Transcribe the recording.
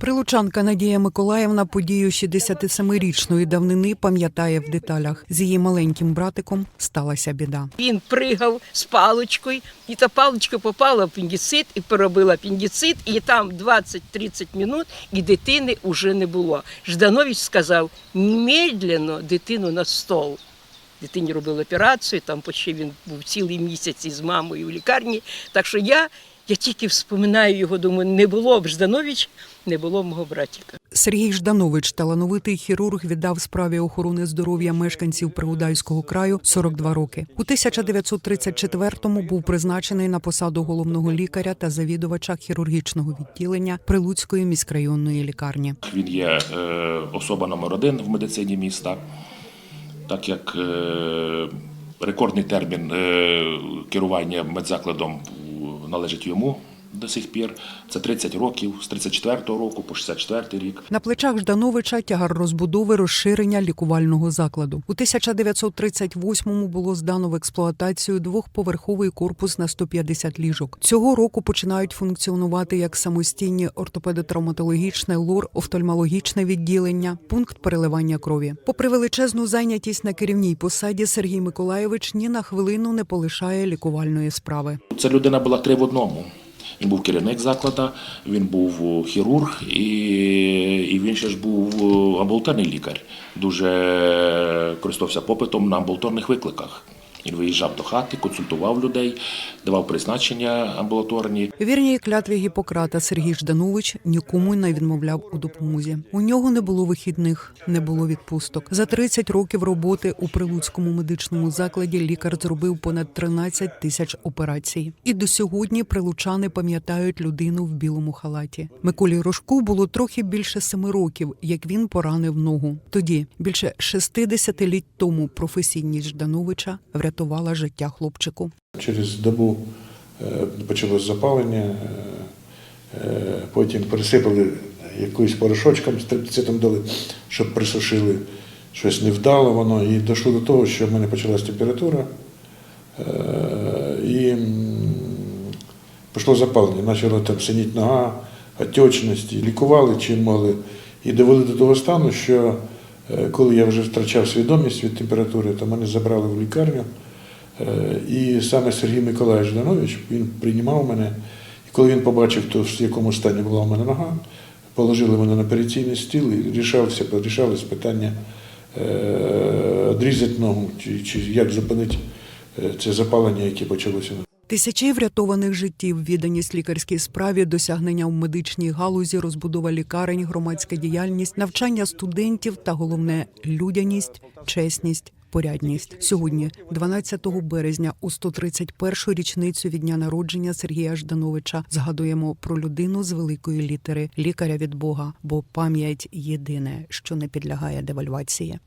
Прилучанка Надія Миколаївна подію 67-ричної давнини пам'ятає в деталях. З її маленьким братиком сталася біда. Він пригав з паличкою, і та паличка попала в апендицит і переробила апендицит, і там 20-30 минут, і дитини вже не було. Жданович сказав: немедленно дитину на стол. Дитині робили операцію, там почти він був цілий місяць із мамою в лікарні. Так що я, я тільки вспоминаю його, думаю, не було б Жданович, не було б мого братика. Сергій Жданович, талановитий хірург, віддав справі охорони здоров'я мешканців Пригудайського краю 42 роки. У 1934-му був призначений на посаду головного лікаря та завідувача хірургічного відділення Прилуцької міськрайонної лікарні. Він є е, особа номер один в медицині міста, так як е, рекордний термін е, керування медзакладом належить йому до сих пір. Це 30 років, з 34-го року по 64-й рік. На плечах Ждановича тягар розбудови розширення лікувального закладу. У 1938-му було здано в експлуатацію двохповерховий корпус на 150 ліжок. Цього року починають функціонувати як самостійні ортопедо-травматологічне, лор, офтальмологічне відділення, пункт переливання крові. Попри величезну зайнятість на керівній посаді, Сергій Миколаєвич ні на хвилину не полишає лікувальної справи. Ця людина була три в одному. Він був керівник закладу, він був хірург і, і він ще ж був амбулаторний лікар. Дуже користувався попитом на амбулаторних викликах. Він виїжджав до хати, консультував людей, давав призначення амбулаторні. Вірній клятві Гіппократа Сергій Жданович нікому не відмовляв у допомозі. У нього не було вихідних, не було відпусток. За 30 років роботи у прилуцькому медичному закладі лікар зробив понад 13 тисяч операцій. І до сьогодні прилучани пам'ятають людину в білому халаті. Миколі Рожку було трохи більше семи років, як він поранив ногу. Тоді більше 60 літ тому професійність Ждановича врятувала життя хлопчику. Через добу е, почалось запалення, е, е, потім пересипали якоюсь порошочком з триптицитом дали, щоб присушили. Щось не вдало воно, і дійшло до того, що в мене почалась температура і пішло запалення. Почала там синіти нога, отечність, лікували чим могли. І довели до того стану, що коли я вже втрачав свідомість від температури, то мене забрали в лікарню. Е, І саме Сергій Миколаївич Жданович, він приймав мене. І коли він побачив, то в якому стані була у мене нога, положили мене на операційний стіл і рішався, рішалось питання е, відрізати ногу, чи, чи як зупинити е, це запалення, яке почалося. Тисячі врятованих життів, відданість лікарській справі, досягнення в медичній галузі, розбудова лікарень, громадська діяльність, навчання студентів та головне людяність, чесність. Порядність сьогодні, 12 березня, у 131-ю річницю від дня народження Сергія Ждановича, згадуємо про людину з великої літери, лікаря від Бога, бо пам'ять єдине, що не підлягає девальвації.